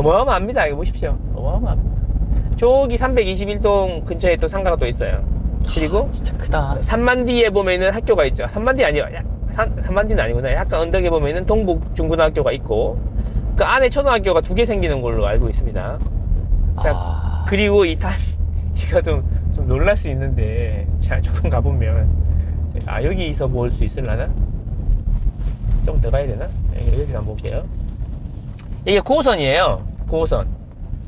어마어마합니다. 이거 보십시오. 어마어마합니다. 저기 321동 근처에 또 상가가 또 있어요. 그리고 진짜 크다. 3만 뒤에 보면은 학교가 있죠. 3만 뒤 아니요. 3만 뒤는 아니구나. 약간 언덕에 보면은 동북 중고등학교가 있고 그 안에 초등학교가 두 개 생기는 걸로 알고 있습니다. 자, 아, 그리고 이 탄, 이거 좀, 좀 놀랄 수 있는데, 자, 조금 가보면, 아, 여기서 볼수 있을라나? 좀더 가야 되나? 여기, 여기 한번 볼게요. 이게 9호선이에요. 9호선.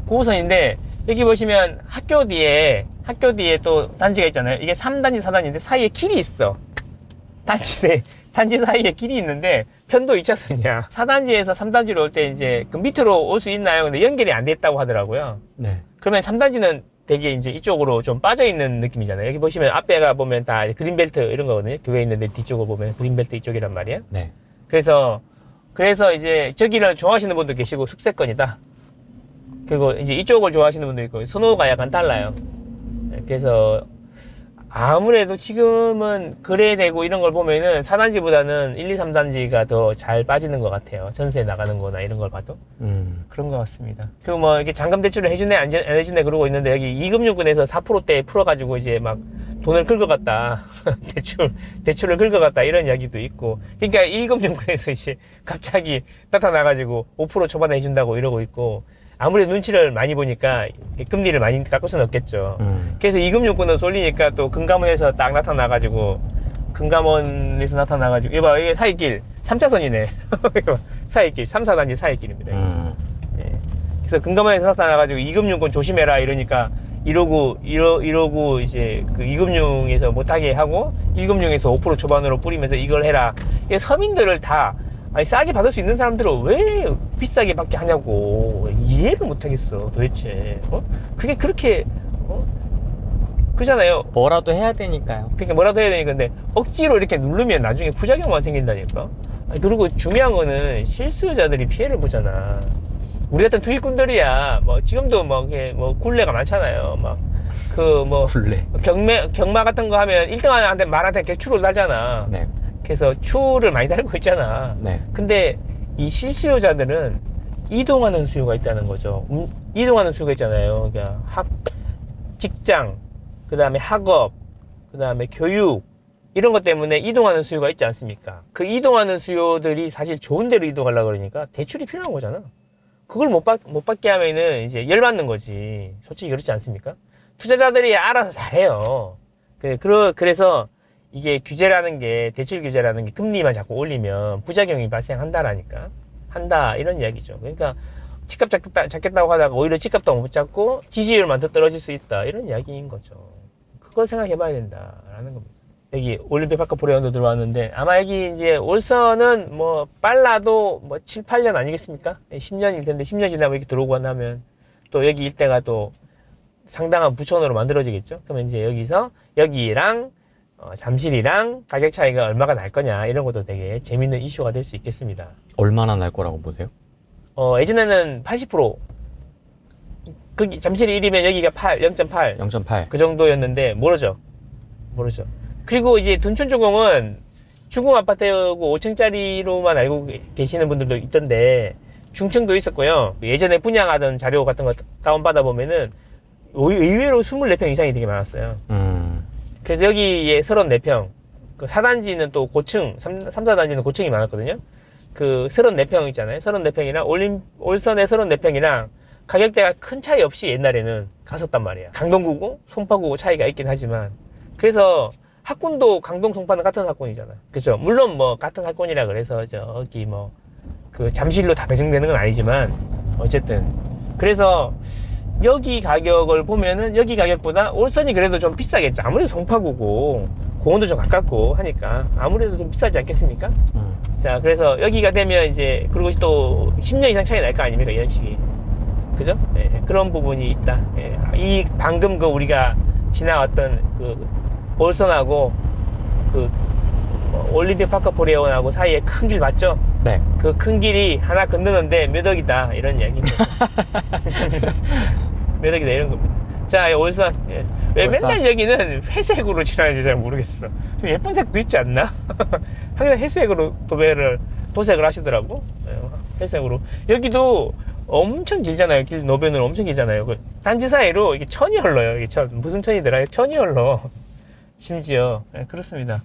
9호선인데, 여기 보시면 학교 뒤에, 학교 뒤에 또 단지가 있잖아요. 이게 3단지, 4단지인데 사이에 길이 있어. 단지 내, 단지 사이에 길이 있는데, 편도 2차선이야. 4단지에서 3단지로 올 때 이제 그 밑으로 올 수 있나요? 근데 연결이 안 됐다고 하더라고요. 네. 그러면 3단지는 되게 이제 이쪽으로 좀 빠져 있는 느낌이잖아요. 여기 보시면 앞에가 보면 다 그린벨트 이런 거거든요. 교회 있는데 뒤쪽을 보면 그린벨트 이쪽이란 말이야. 네. 그래서 그래서 이제 저기를 좋아하시는 분도 계시고 숲세권이다. 그리고 이제 이쪽을 좋아하시는 분도 있고 선호가 약간 달라요. 네, 그래서 아무래도 지금은 거래되고 이런 걸 보면은 4단지보다는 1, 2, 3단지가 더 잘 빠지는 것 같아요. 전세 나가는 거나 이런 걸 봐도. 음. 그런 것 같습니다. 그리고 뭐 이렇게 잔금 대출을 해주네 안, 해- 해주네 그러고 있는데 여기 이금융권에서 4%대 풀어가지고 이제 막 돈을 긁어갔다 대출 대출을 긁어갔다 이런 이야기도 있고 그러니까 이금융권에서 이제 갑자기 나타나가지고 5% 초반에 해준다고 이러고 있고 아무래도 눈치를 많이 보니까 금리를 많이 깎을 수는 없겠죠. 음. 그래서 이금융권을 쏠리니까 또 금감원에서 딱 나타나가지고 금감원에서 나타나가지고 이봐 이게 사이길 3차선이네 사이길 3, 4단지 사이길입니다. 음. 예. 그래서 금감원에서 나타나가지고 이금융권 조심해라 이러니까 이러고 이러 이러고 이제 그 이금융에서 못하게 하고 1금융에서 5% 초반으로 뿌리면서 이걸 해라. 서민들을 다 아니 싸게 받을 수 있는 사람들을 왜 비싸게 받게 하냐고 이해를 못하겠어 도대체. 어? 그게 그렇게 어? 그잖아요. 뭐라도 해야 되니까요. 그러니까 뭐라도 해야 되니까 근데 억지로 이렇게 누르면 나중에 부작용만 생긴다니까. 아니, 그리고 중요한 거는 실수요자들이 피해를 보잖아. 우리 같은 투기꾼들이야. 뭐 지금도 뭐, 이렇게 뭐 굴레가 많잖아요. 막 그 뭐 굴레. 경매 경마 같은 거 하면 1등한테 말한테 개추를 달잖아. 네. 그래서 추를 많이 달고 있잖아. 네. 근데 이 실수요자들은 이동하는 수요가 있다는 거죠. 음, 이동하는 수요가 있잖아요. 그러니까 학, 직장, 그 다음에 학업, 그 다음에 교육, 이런 것 때문에 이동하는 수요가 있지 않습니까? 그 이동하는 수요들이 사실 좋은 데로 이동하려고 그러니까 대출이 필요한 거잖아. 그걸 못, 받, 못 받게 하면은 이제 열받는 거지. 솔직히 그렇지 않습니까? 투자자들이 알아서 잘해요. 그, 그러, 그래서 이게 규제라는 게, 대출 규제라는 게 금리만 자꾸 올리면 부작용이 발생한다라니까. 한다. 이런 이야기죠. 그러니까 집값 잡겠다, 잡겠다고 하다가 오히려 집값도 못 잡고 지지율만 더 떨어질 수 있다. 이런 이야기인 거죠. 그걸 생각해 봐야 된다라는 겁니다. 여기 올림픽 파크 보레온도 들어왔는데 아마 여기 이제 올선은 뭐 빨라도 뭐 7, 8년 아니겠습니까? 10년일 텐데 10년 지나면 이렇게 들어오고 나면 또 여기 일대가 또 상당한 부촌으로 만들어지겠죠. 그러면 이제 여기서 여기랑 어, 잠실이랑 가격 차이가 얼마가 날 거냐 이런 것도 되게 재밌는 이슈가 될 수 있겠습니다. 얼마나 날 거라고 보세요? 어, 예전에는 80%그 잠실이 1이면 여기가 8, 0.8 0.8. 그 정도였는데 모르죠. 모르죠. 그리고 이제 둔촌주공은 주공 아파트고 5층짜리로만 알고 계시는 분들도 있던데 중층도 있었고요. 예전에 분양하던 자료 같은 거 다운받아 보면은 의- 의외로 24평 이상이 되게 많았어요. 음. 그래서 여기에 34평, 그 4단지는 또 고층, 3, 3 4단지는 고층이 많았거든요. 그 34평 있잖아요. 34평이랑 올림, 올선의 34평이랑 가격대가 큰 차이 없이 옛날에는 갔었단 말이야. 강동구고 송파구고 차이가 있긴 하지만. 그래서 학군도 강동 송파는 같은 학군이잖아. 그죠? 물론 뭐 같은 학군이라 그래서 저기 뭐 그 잠실로 다 배정되는 건 아니지만 어쨌든 그래서 여기 가격을 보면은 여기 가격보다 올선이 그래도 좀 비싸겠죠. 아무래도 송파구고 공원도 좀 가깝고 하니까 아무래도 좀 비싸지 않겠습니까? 음. 자, 그래서 여기가 되면 이제 그리고 또 10년 이상 차이 날 거 아닙니까? 연식이. 그죠? 예, 그런 부분이 있다. 예, 이 방금 그 우리가 지나왔던 그 올선하고 그 어, 올림픽 파크 보레온하고 사이에 큰 길 맞죠? 네. 그 큰 길이 하나 건너는데 몇 억이다 이런 이야기입니다. 몇 억이다 이런 겁니다. 자, 이 올선. 예. 왜 올선. 맨날 여기는 회색으로 칠하는지 잘 모르겠어. 좀 예쁜 색도 있지 않나? 항상 회색으로 도배를 도색을 하시더라고. 예, 회색으로. 여기도 엄청 길잖아요. 길 노변으로 엄청 길잖아요. 그 단지 사이로 이게 천이 흘러요. 이게 천 무슨 천이더라? 천이 흘러. 심지어 예, 그렇습니다.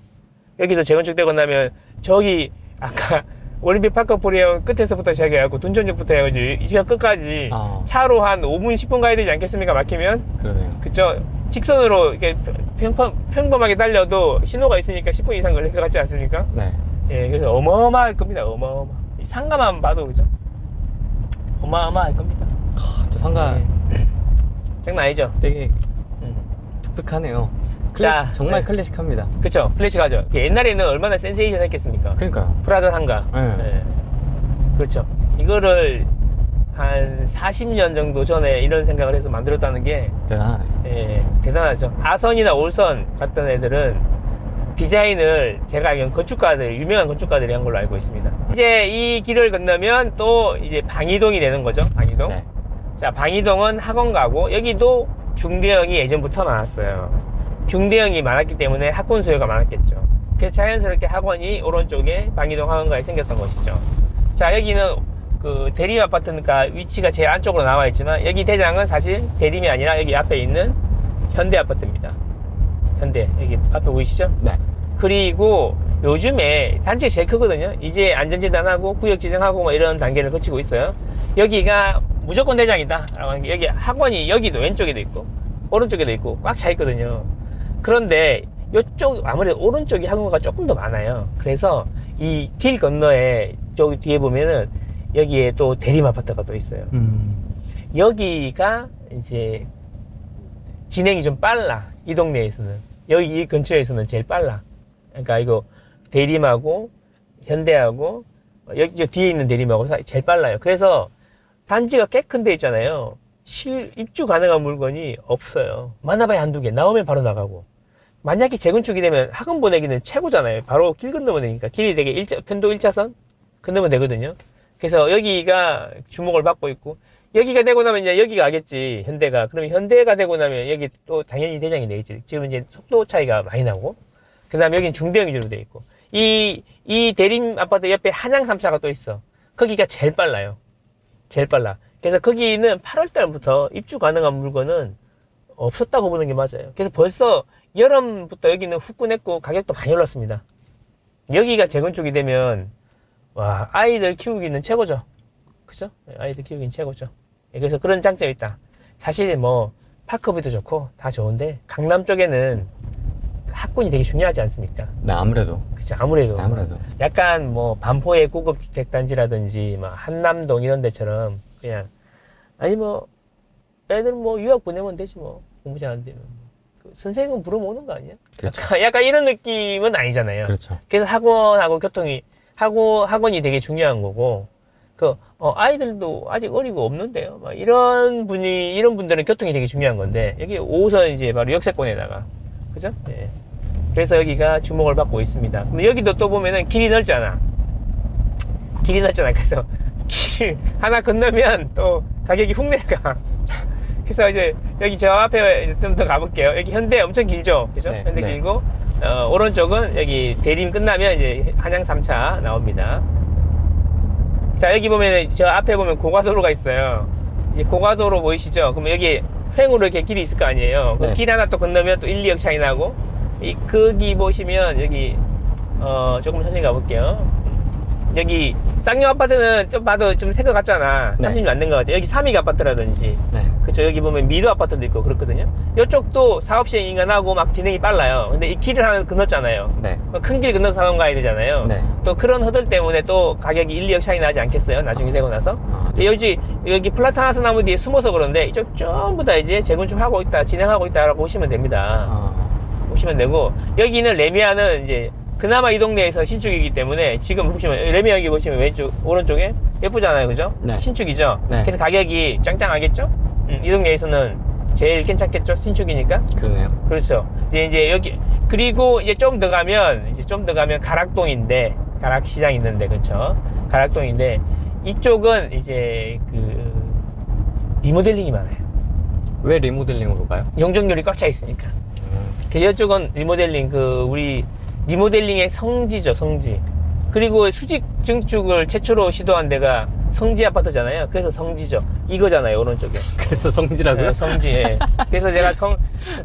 여기도 재건축되고 나면 저기 아까 올림픽 파크 포리온 끝에서부터 시작해갖고 둔천역부터 해가지고 이 시간 끝까지 아. 차로 한 5분 10분 가야 되지 않겠습니까? 막히면 그러네요. 그쵸? 직선으로 이렇게 평범, 평범하게 달려도 신호가 있으니까 10분 이상 걸릴 것 같지 않습니까? 네. 예, 그래서 어마어마할 겁니다. 어마어마. 이 상가만 봐도 그죠? 어마어마할 겁니다. 아, 저 상가 예. 장난 아니죠? 되게 음. 독특하네요. 자, 클래식, 정말 네. 클래식합니다. 그쵸? 클래식하죠. 옛날에는 얼마나 센세이션 했겠습니까? 그러니까요. 프라다 상가. 네. 예. 그렇죠. 이거를 한 40년 정도 전에 이런 생각을 해서 만들었다는 게 대단하네. 예, 대단하죠. 아선이나 올선 같은 애들은 디자인을 제가 알기로는 건축가들, 유명한 건축가들이 한 걸로 알고 있습니다. 이제 이 길을 건너면 또 이제 방이동이 되는 거죠. 방이동. 네. 자, 방이동은 학원가고 여기도 중대형이 예전부터 많았어요. 중대형이 많았기 때문에 학군 수요가 많았겠죠. 그래서 자연스럽게 학원이 오른쪽에 방이동 학원가에 생겼던 것이죠. 자, 여기는 그 대림 아파트니까 위치가 제일 안쪽으로 나와 있지만 여기 대장은 사실 대림이 아니라 여기 앞에 있는 현대 아파트입니다. 현대 여기 앞에 보이시죠? 네. 그리고 요즘에 단지가 제일 크거든요. 이제 안전진단하고 구역 지정하고 뭐 이런 단계를 거치고 있어요. 여기가 무조건 대장이다. 라고 하는 게 여기 학원이 여기도 왼쪽에도 있고 오른쪽에도 있고 꽉 차 있거든요. 그런데 이쪽 아무래도 오른쪽이 학원가 조금 더 많아요. 그래서 이 길 건너에 저기 뒤에 보면은 여기에 또 대림 아파트가 또 있어요. 음. 여기가 이제 진행이 좀 빨라 이 동네에서는 여기 이 근처에서는 제일 빨라 그러니까 이거 대림하고 현대하고 여기 저 뒤에 있는 대림하고 사- 제일 빨라요 그래서 단지가 꽤 큰 데 있잖아요 실 입주 가능한 물건이 없어요. 많아봐야 한두 개 나오면 바로 나가고. 만약에 재건축이 되면 학원 보내기는 최고잖아요. 바로 길 건너면 되니까. 길이 되게 일자, 편도 1차선 건너면 되거든요. 그래서 여기가 주목을 받고 있고 여기가 되고 나면 이제 여기가 가겠지 현대가. 그러면 현대가 되고 나면 여기 또 당연히 대장이 되겠지. 지금 이제 속도 차이가 많이 나고. 그 다음에 여기는 중대형 위주로 돼 있고. 이, 이 대림 아파트 옆에 한양 3차가 또 있어. 거기가 제일 빨라요. 제일 빨라 그래서 거기는 8월 달부터 입주 가능한 물건은 없었다고 보는 게 맞아요 그래서 벌써 여름부터 여기는 후끈했고 가격도 많이 올랐습니다 여기가 재건축이 되면 와 아이들 키우기는 최고죠 그죠? 아이들 키우기는 최고죠. 예, 그래서 그런 장점이 있다. 사실 뭐 파크비도 좋고 다 좋은데 강남 쪽에는 학군이 되게 중요하지 않습니까? 네, 아무래도. 그치 아무래도 아무래도. 약간 뭐 반포의 고급 주택 단지라든지 막 한남동 이런 데처럼 그냥 아니 뭐 애들 뭐 유학 보내면 되지 뭐 공부 잘 안 되면 그 선생님은 물어보는 거 아니야? 그렇죠. 약간, 약간 이런 느낌은 아니잖아요. 그렇죠. 그래서 학원하고 교통이 하고 학원이 되게 중요한 거고 그 어, 아이들도 아직 어리고 없는데요. 막 이런 분이 이런 분들은 교통이 되게 중요한 건데 여기 5호선 이제 바로 역세권에다가 그죠? 예. 그래서 여기가 주목을 받고 있습니다. 그럼 여기도 또 보면은 길이 넓잖아. 길이 넓잖아. 그래서 길 하나 건너면 또 가격이 훅 내려가. 그래서 이제 여기 저 앞에 좀 더 가볼게요. 여기 현대 엄청 길죠? 그죠? 네, 현대 네. 길고, 어, 오른쪽은 여기 대림 끝나면 이제 한양 3차 나옵니다. 자, 여기 보면 저 앞에 보면 고가도로가 있어요. 이제 고가도로 보이시죠? 그러면 여기 횡으로 이렇게 길이 있을 거 아니에요. 그 네. 길 하나 또 건너면 또 1, 2역 차이 나고, 이, 거기 보시면 여기, 어, 조금 천천히 가볼게요. 여기 쌍용 아파트는 좀 봐도 좀새것 같잖아. 네. 30년 안된것 같죠. 여기 삼익 아파트라든지. 네. 그쵸 여기 보면 미도 아파트도 있고 그렇거든요 이쪽도 사업 시행 인간하고 막 진행이 빨라요 근데 이 길을 하나 건넜잖아요 네. 큰 길 건너서 상원 가야 되잖아요 네. 또 그런 허들 때문에 또 가격이 1, 2억 차이 나지 않겠어요 나중에 되고 나서 아, 여기 여기 플라타나스 나무 뒤에 숨어서 그런데 이쪽 전부 다 이제 재건축하고 있다 진행하고 있다라고 보시면 됩니다 아, 보시면 되고 여기는 레미아는 이제 그나마 이 동네에서 신축이기 때문에 지금 보시면 레미아 여기 보시면 왼쪽 오른쪽에 예쁘잖아요. 그죠? 네. 신축이죠? 네. 그래서 가격이 짱짱하겠죠? 음, 이 동네에서는 제일 괜찮겠죠? 신축이니까? 그러네요. 그렇죠. 이제 이제 여기 그리고 이제 좀 더 가면 이제 좀 더 가면 가락동인데 가락시장 있는데 그렇죠 가락동인데 이쪽은 이제 그 리모델링이 많아요. 왜 리모델링으로 가요? 용적률이 꽉 차 있으니까. 음, 그래서 이쪽은 리모델링 그 우리 리모델링의 성지죠 성지 그리고 수직 증축을 최초로 시도한 데가 성지 아파트잖아요. 그래서 성지죠. 이거잖아요, 오른쪽에. 그래서 성지라고요? 네, 성지. 예. 그래서 제가 성,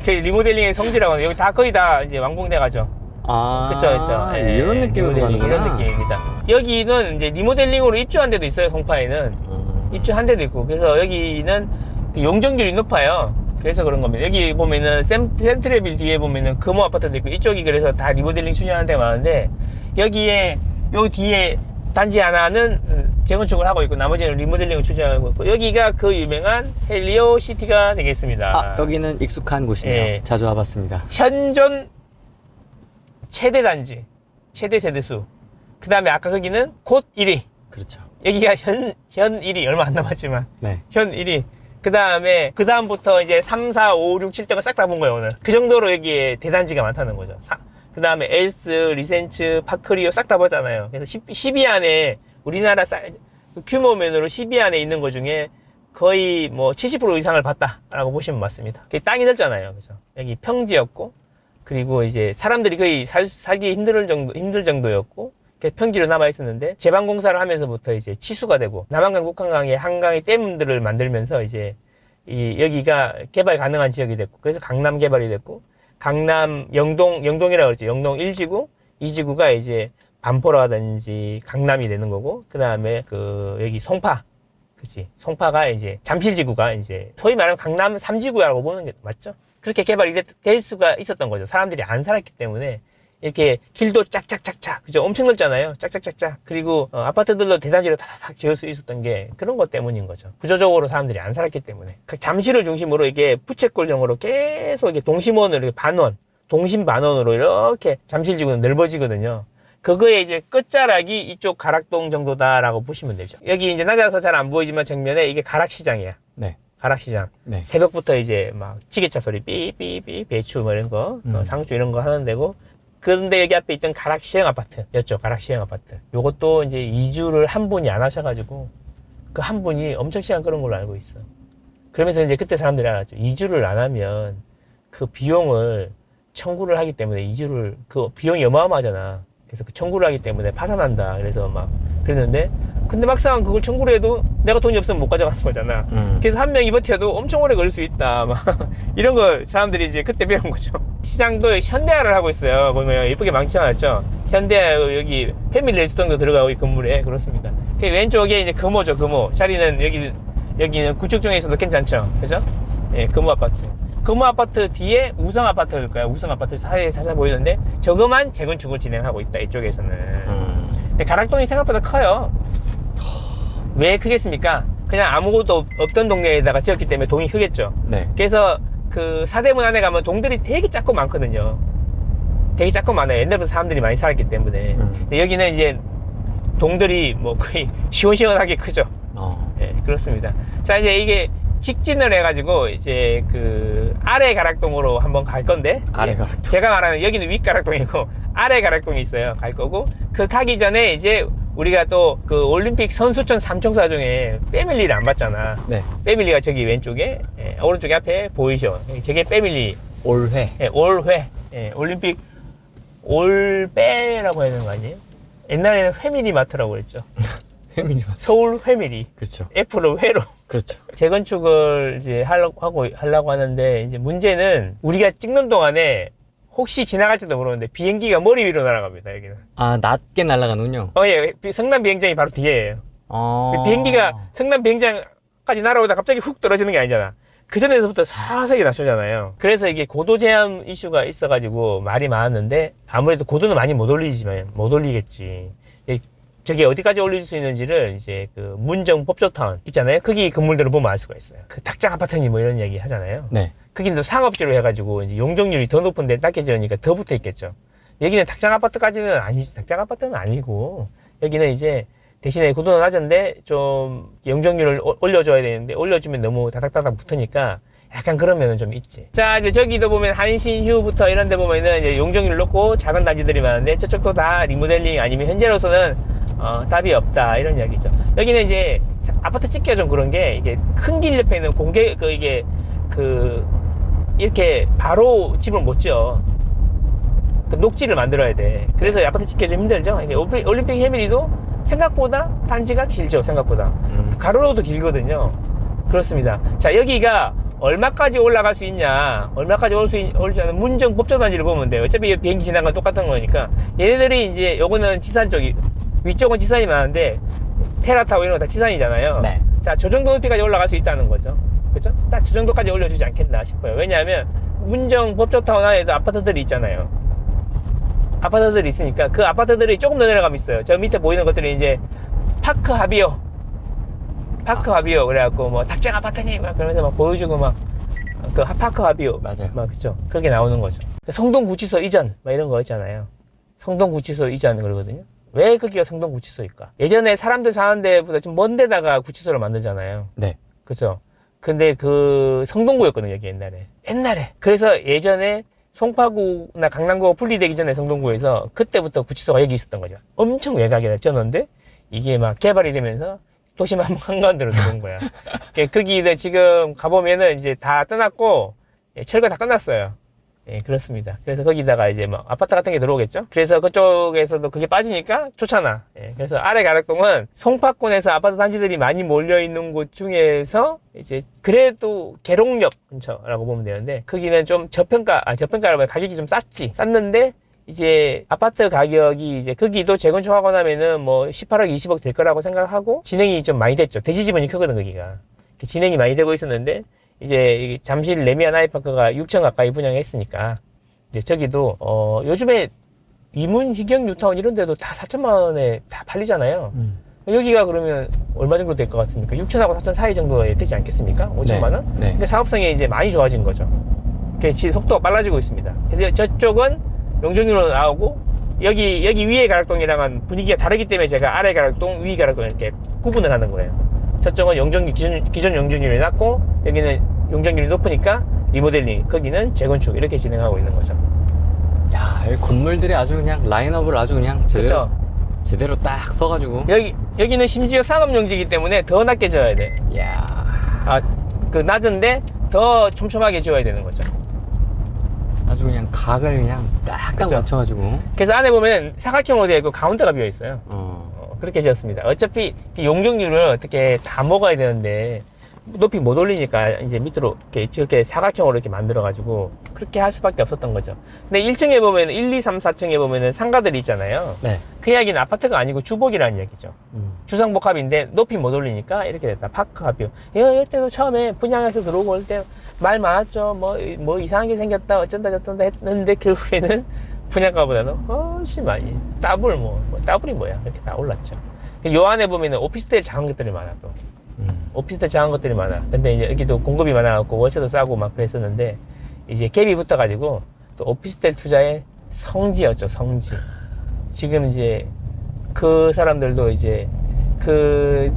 그 리모델링의 성지라고 하는데 여기 다 거의 다 이제 완공돼가죠. 아, 그쵸, 그쵸. 예, 이런 느낌으로 리모델링, 가는구나. 이런 느낌입니다. 여기는 이제 리모델링으로 입주한 데도 있어요, 송파에는. 음. 입주한 데도 있고. 그래서 여기는 그 용적률이 높아요. 그래서 그런 겁니다. 여기 보면은 샘, 센트레빌 뒤에 보면은 금호 아파트도 있고 이쪽이 그래서 다 리모델링 추진하는 데가 많은데 여기에 요 뒤에 단지 하나는 음, 재건축을 하고 있고 나머지는 리모델링을 추진하고 있고 여기가 그 유명한 헬리오 시티가 되겠습니다. 아, 여기는 익숙한 곳이네요. 예. 자주 와봤습니다. 현존 최대 단지, 최대 세대수. 그 다음에 아까 거기는 곧 1위. 그렇죠. 여기가 현, 현 1위 얼마 안 남았지만 네. 현 1위. 그 다음에 그 다음부터 이제 3, 4, 5, 6, 7등을 싹 다 본 거예요 오늘. 그 정도로 여기에 대단지가 많다는 거죠. 그 다음에 엘스, 리센츠, 파크리오 싹다 보잖아요. 그래서 10, 10위 안에 우리나라 사이즈, 규모 면으로 10위 안에 있는 것 중에 거의 뭐 70% 이상을 봤다라고 보시면 맞습니다. 그게 땅이 넓잖아요. 그죠? 여기 평지였고 그리고 이제 사람들이 거의 살, 살기 힘들 정도 힘들 정도였고 평지로 남아 있었는데 제방 공사를 하면서부터 이제 치수가 되고 남한강 북한강의 한강의 댐들을 만들면서 이제 이 여기가 개발 가능한 지역이 됐고 그래서 강남 개발이 됐고 강남 영동 영동이라고 그랬죠. 영동 1지구 2지구가 이제 반포라든지 강남이 되는 거고 그 다음에 그 여기 송파 그치? 송파가 이제 잠실지구가 이제 소위 말하면 강남 3지구라고 보는 게 맞죠? 그렇게 개발이 됐- 될 수가 있었던 거죠. 사람들이 안 살았기 때문에 이렇게 길도 짝짝짝짝 그죠? 엄청 넓잖아요. 짝짝짝짝. 그리고 어, 아파트들도 대단지로 다다닥 지을 수 있었던 게 그런 것 때문인 거죠. 구조적으로 사람들이 안 살았기 때문에. 그 잠실을 중심으로 이게 부채꼴형으로 계속 이게 동심원으로 이렇게 반원 동심 반원으로 이렇게 잠실지구는 넓어지거든요. 그거의 이제 끝자락이 이쪽 가락동 정도다라고 보시면 되죠. 여기 이제 낮아서 잘 안 보이지만 정면에 이게 가락시장이야. 네. 가락시장. 네. 새벽부터 이제 막 지게차 소리 삐삐삐 배추 뭐 이런 거 어, 음. 상추 이런 거 하는 데고 그런데 여기 앞에 있던 가락 시형 아파트였죠 가락 시형 아파트 요것도 이제 이주를 한 분이 안 하셔가지고 그 한 분이 엄청 시간 끌은 걸로 알고 있어 그러면서 이제 그때 사람들이 알았죠 이주를 안 하면 그 비용을 청구를 하기 때문에 이주를 그 비용이 어마어마하잖아 그래서 그 청구를 하기 때문에 파산한다 그래서 막 그랬는데 근데 막상 그걸 청구를 해도 내가 돈이 없으면 못 가져가는 거잖아 음. 그래서 한 명이 버텨도 엄청 오래 걸릴 수 있다. 막 이런 거 사람들이 이제 그때 배운 거죠. 시장도 현대화를 하고 있어요. 보면 예쁘게 망치해놨죠. 현대화 여기 패밀리 레스토랑도 들어가고 이 건물에 그렇습니다. 그 왼쪽에 이제 금호죠, 금호. 자리는 여기 여기는 구축 중에서도 괜찮죠, 그죠? 예, 금호 아파트. 금호 아파트 뒤에 우성 아파트일 거야. 우성 아파트 사이에 살짝 보이는데 저거만 재건축을 진행하고 있다 이쪽에서는. 음. 근데 가락동이 생각보다 커요. 왜 크겠습니까? 그냥 아무것도 없- 없던 동네에다가 지었기 때문에 동이 크겠죠. 네. 그래서 그 사대문 안에 가면 동들이 되게 작고 많거든요. 되게 작고 많아요. 옛날부터 사람들이 많이 살았기 때문에. 음. 근데 여기는 이제 동들이 뭐 거의 시원시원하게 크죠. 어. 예, 그렇습니다. 자, 이제 이게 직진을 해가지고 이제 그 아래 가락동으로 한번 갈 건데. 아래 예, 가락동. 제가 말하는 여기는 윗 가락동이고 아래 가락동이 있어요. 갈 거고 그 가기 전에 이제 우리가 또 그 올림픽 선수촌 삼총사 중에 패밀리를 안 봤잖아. 네. 패밀리가 저기 왼쪽에 예, 오른쪽에 앞에 보이죠. 저게 패밀리 올회. 예, 올회 예, 올림픽 올빼라고 해야 되는 거 아니에요? 옛날에는 패밀리 마트라고 그랬죠. 회밀리 맛. 서울 패밀리 그렇죠. F로 회로 그렇죠. 재건축을 이제 하려고 하고 하려고 하는데 이제 문제는 우리가 찍는 동안에 혹시 지나갈지도 모르는데 비행기가 머리 위로 날아갑니다 여기는. 아, 낮게 날아가는군요. 어 예, 비- 성남 비행장이 바로 뒤에예요. 어. 비행기가 성남 비행장까지 날아오다 갑자기 훅 떨어지는 게 아니잖아. 그 전에서부터 서서히 낮추잖아요. 그래서 이게 고도 제한 이슈가 있어가지고 말이 많았는데 아무래도 고도는 많이 못 올리지만 못 올리겠지. 이- 저게 어디까지 올릴 수 있는지를 이제 그 문정 법조타운 있잖아요. 거기 건물들을 보면 알 수가 있어요. 그 닭장 아파트니 뭐 이런 얘기 하잖아요. 네. 거긴 또 상업지로 해가지고 이제 용적률이 더 높은 데 낮게 지으니까 더 붙어 있겠죠. 여기는 닭장 아파트까지는 아니지. 닭장 아파트는 아니고 여기는 이제 대신에 고도는 낮은데 좀 용적률을 오- 올려줘야 되는데 올려주면 너무 다닥다닥 붙으니까 약간 그런 면은 좀 있지. 자, 이제 저기도 보면 한신휴부터 이런 데 보면은 이제 용적률 높고 작은 단지들이 많은데 저쪽도 다 리모델링 아니면 현재로서는 어, 답이 없다 이런 이야기죠. 여기는 이제 아파트 찍기가 좀 그런 게 이게 큰 길 옆에 있는 공개 그 이게 그 이렇게 바로 집을 못 지어. 그 녹지를 만들어야 돼. 그래서 아파트 짓기 좀 힘들죠. 올림픽, 올림픽 해밀리도 생각보다 단지가 길죠, 생각보다. 음. 가로로도 길거든요. 그렇습니다. 자, 여기가 얼마까지 올라갈 수 있냐, 얼마까지 올 수 올지 않은 문정 법정 단지를 보면 돼요. 어차피 비행기 지나간 건 똑같은 거니까. 얘네들이 이제, 요거는 지산 쪽이, 위쪽은 지산이 많은데, 테라타워 이런 거 다 지산이잖아요. 네. 자, 저 정도 높이까지 올라갈 수 있다는 거죠. 그죠? 딱 저 정도까지 올려주지 않겠나 싶어요. 왜냐하면, 문정 법조타운 안에도 아파트들이 있잖아요. 아파트들이 있으니까 그 아파트들이 조금 더 내려가면 있어요. 저 밑에 보이는 것들이 이제 파크 하비오. 파크 하비오. 그래갖고 뭐 닭장 아파트니 막 그러면서 막 보여주고 막 그 파크 하비오. 맞아요. 막 그죠. 그렇게 나오는 거죠. 성동 구치소 이전 막 이런 거 있잖아요. 성동 구치소 이전 그러거든요. 왜 거기가 성동 구치소일까? 예전에 사람들 사는 데보다 좀 먼 데다가 구치소를 만들잖아요. 네. 그죠? 근데 그 성동구였거든요, 여기 옛날에. 옛날에. 그래서 예전에 송파구나 강남구가 분리되기 전에 성동구에서 그때부터 구치소가 여기 있었던 거죠. 엄청 외곽에 졌는데 이게 막 개발이 되면서 도심 한 한가운데로 들어온 거야. 그 거기 이제 지금 가보면은 이제 다 떠났고 예, 철거 다 끝났어요. 예, 그렇습니다. 그래서 거기다가 이제 뭐 아파트 같은 게 들어오겠죠? 그래서 그쪽에서도 그게 빠지니까 좋잖아. 예, 그래서 아래 가락동은 송파권에서 아파트 단지들이 많이 몰려있는 곳 중에서 이제 그래도 계룡역 근처라고 보면 되는데 거기는 좀 저평가, 아, 저평가라면 가격이 좀 쌌지. 쌌는데 이제 아파트 가격이 이제 거기도 재건축하고 나면은 뭐 18억, 20억 될 거라고 생각하고 진행이 좀 많이 됐죠. 대지 지분이 크거든, 거기가. 진행이 많이 되고 있었는데 이제 이 잠실 레미안 아이파크가 6천 가까이 분양했으니까 이제 저기도 어 요즘에 이문 희경 뉴타운 이런 데도 다 4천만 원에 다 팔리잖아요. 음. 여기가 그러면 얼마 정도 될 것 같습니까? 6천하고 4천 사이 정도에 되지 않겠습니까? 5천만 원? 네. 근데 사업성이 이제 많이 좋아진 거죠. 지- 속도가 빨라지고 있습니다. 그래서 저쪽은 용적률로 나오고 여기 여기 위에 가락동이랑은 분위기가 다르기 때문에 제가 아래 가락동, 위 가락동 이렇게 구분을 하는 거예요. 저쪽은 용적률 기준, 기존 용적률이 낮고 여기는 용적률이 높으니까 리모델링, 거기는 재건축 이렇게 진행하고 있는 거죠. 야, 이 건물들이 아주 그냥 라인업을 아주 그냥 제대로 그렇죠? 제대로 딱 써가지고. 여기 여기는 심지어 상업용지이기 때문에 더 낮게 지어야 돼. 야. 아, 그 낮은데 더 촘촘하게 지어야 되는 거죠. 각을 그냥 딱딱 그쵸. 맞춰가지고. 그래서 안에 보면 사각형으로 되어 있고 가운데가 비어 있어요. 어. 어, 그렇게 지었습니다. 어차피 이 용적률을 어떻게 다 먹어야 되는데 높이 못 올리니까 이제 밑으로 이렇게 이렇게 사각형으로 이렇게 만들어가지고 그렇게 할 수밖에 없었던 거죠. 근데 1층에 보면 1, 2, 3, 4층에 보면은 상가들이 있잖아요. 네. 그 이야기는 아파트가 아니고 주복이라는 얘기죠. 음. 주상복합인데 높이 못 올리니까 이렇게 됐다. 파크합이요. 이- 이때도 처음에 분양해서 들어오고 올때 말 많았죠. 뭐, 뭐 이상하게 생겼다. 어쩐다 저쩐다 했는데 결국에는 분양가보다는 훨씬 많이 더블 뭐, 뭐 더블이 뭐야 이렇게 다 올랐죠. 요 안에 보면은 오피스텔 작은 것들이 많아 또. 음. 오피스텔 작은 것들이 많아. 근데 이제 여기도 공급이 많아갖고 월세도 싸고 막 그랬었는데 이제 갭이 붙어가지고 또 오피스텔 투자의 성지였죠 성지. 지금 이제 그 사람들도 이제 그,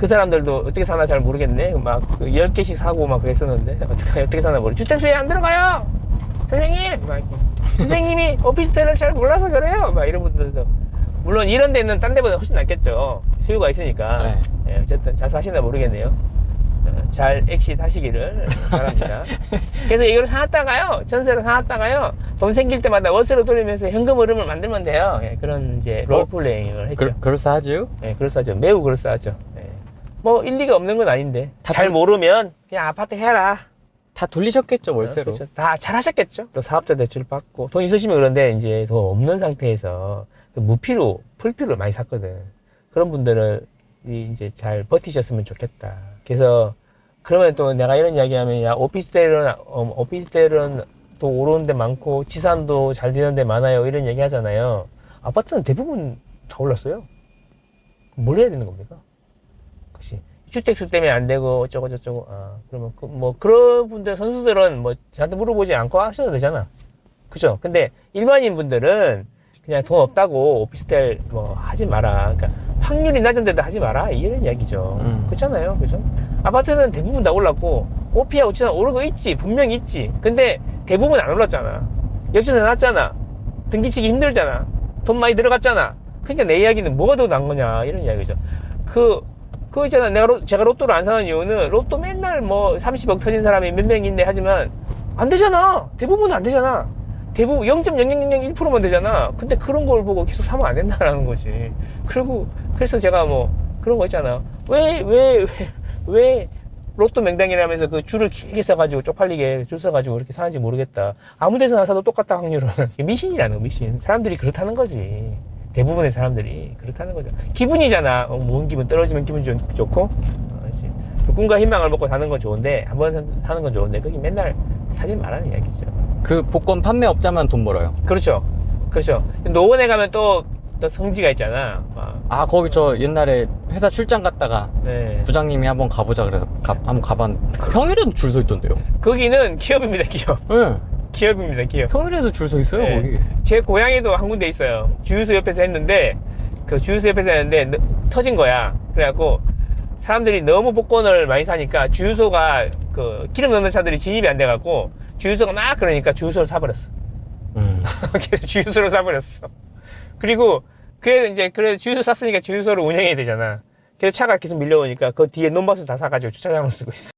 그 사람들도 어떻게 사나 잘 모르겠네. 막그 10개씩 사고 막 그랬었는데 어떻게, 어떻게 사나 모르 주택수에 안 들어가요! 선생님! 막. 선생님이 오피스텔을 잘 몰라서 그래요! 막 이런 분들도. 물론 이런 데는 딴 데보다 훨씬 낫겠죠. 수요가 있으니까. 네. 예, 어쨌든 잘 사시나 모르겠네요. 어, 잘 엑시 하시기를 바랍니다. 그래서 이걸 사놨다가요, 전세로 사놨다가요, 돈 생길 때마다 월세로 돌리면서 현금 흐름을 만들면 돼요. 예, 그런 이제 롤플레잉을 했죠. 그, 그럴싸하죠? 예, 그럴싸하죠. 매우 그럴싸하죠. 예. 뭐 일리가 없는 건 아닌데 다 잘 돌- 모르면 그냥 아파트 해라. 다 돌리셨겠죠, 월세로. 그렇죠. 다 잘하셨겠죠. 또 사업자 대출 받고 돈 있으시면 그런데 이제 돈 없는 상태에서 그 무피로 풀피로 많이 샀거든. 그런 분들은 이 이제 잘 버티셨으면 좋겠다. 그래서 그러면 또 내가 이런 이야기하면 야 오피스텔은 어, 오피스텔은 또 오르는 데 많고 지산도 잘 되는 데 많아요. 이런 얘기 하잖아요. 아파트는 대부분 다 올랐어요. 뭘 해야 되는 겁니까? 그치. 주택수 때문에 안 되고 어쩌고 저쩌고. 아 그러면 그, 뭐 그런 분들 선수들은 뭐 저한테 물어보지 않고 하셔도 되잖아. 그죠? 근데 일반인 분들은 그냥 돈 없다고 오피스텔 뭐 하지 마라. 그러니까 확률이 낮은 데도 하지 마라. 이런 이야기죠. 음. 그렇잖아요. 그죠? 아파트는 대부분 다 올랐고 오피아 오치나 오른 거 있지. 분명히 있지. 근데 대부분 안 올랐잖아. 역전세 났잖아. 등기치기 힘들잖아. 돈 많이 들어갔잖아. 그러니까 내 이야기는 뭐가 더 난 거냐. 이런 이야기죠. 그, 그 있잖아. 내가 로, 제가 로또를 안 사는 이유는 로또 맨날 뭐 30억 터진 사람이 몇 명 있네 하지만 안 되잖아. 대부분은 안 되잖아. 대부분 0.0001%만 되잖아. 근데 그런 걸 보고 계속 사면 안 된다라는 거지. 그리고 그래서 제가 뭐 그런 거 있잖아. 왜 왜 왜 왜 로또 맹당이라면서 그 줄을 길게 써가지고 쪽팔리게 줄 써가지고 그렇게 사는지 모르겠다. 아무 데서나 사도 똑같다 확률은 미신이라는 거 미신. 사람들이 그렇다는 거지. 대부분의 사람들이 그렇다는 거죠. 기분이잖아. 어, 뭔 기분 떨어지면 기분 좋, 좋고. 어, 그렇지. 꿈과 희망을 먹고 사는 건 좋은데 한번 사는 건 좋은데 그게 맨날 사지 말라는 이야기죠. 그 복권 판매업자만 돈 벌어요. 그렇죠. 그렇죠. 노원에 가면 또, 또 성지가 있잖아. 막, 아 거기 저 옛날에 회사 출장 갔다가 네. 부장님이 한번 가보자 그래서 가, 한번 가봤는데 평일에도 줄 서 있던데요. 거기는 기업입니다, 기업. 네. 기업입니다, 기업. 평일에도 줄 서 있어요 네. 거기. 제 고향에도 한 군데 있어요. 주유소 옆에서 했는데, 그 주유소 옆에서 했는데, 너- 터진 거야. 그래갖고, 사람들이 너무 복권을 많이 사니까, 주유소가, 그, 기름 넣는 차들이 진입이 안 돼갖고, 주유소가 막 그러니까 주유소를 사버렸어. 음. 그래서 주유소를 사버렸어. 그리고, 그래도 이제, 그래 주유소 샀으니까 주유소를 운영해야 되잖아. 그래서 차가 계속 밀려오니까, 그 뒤에 논밭을 다 사가지고 주차장을 쓰고 있어.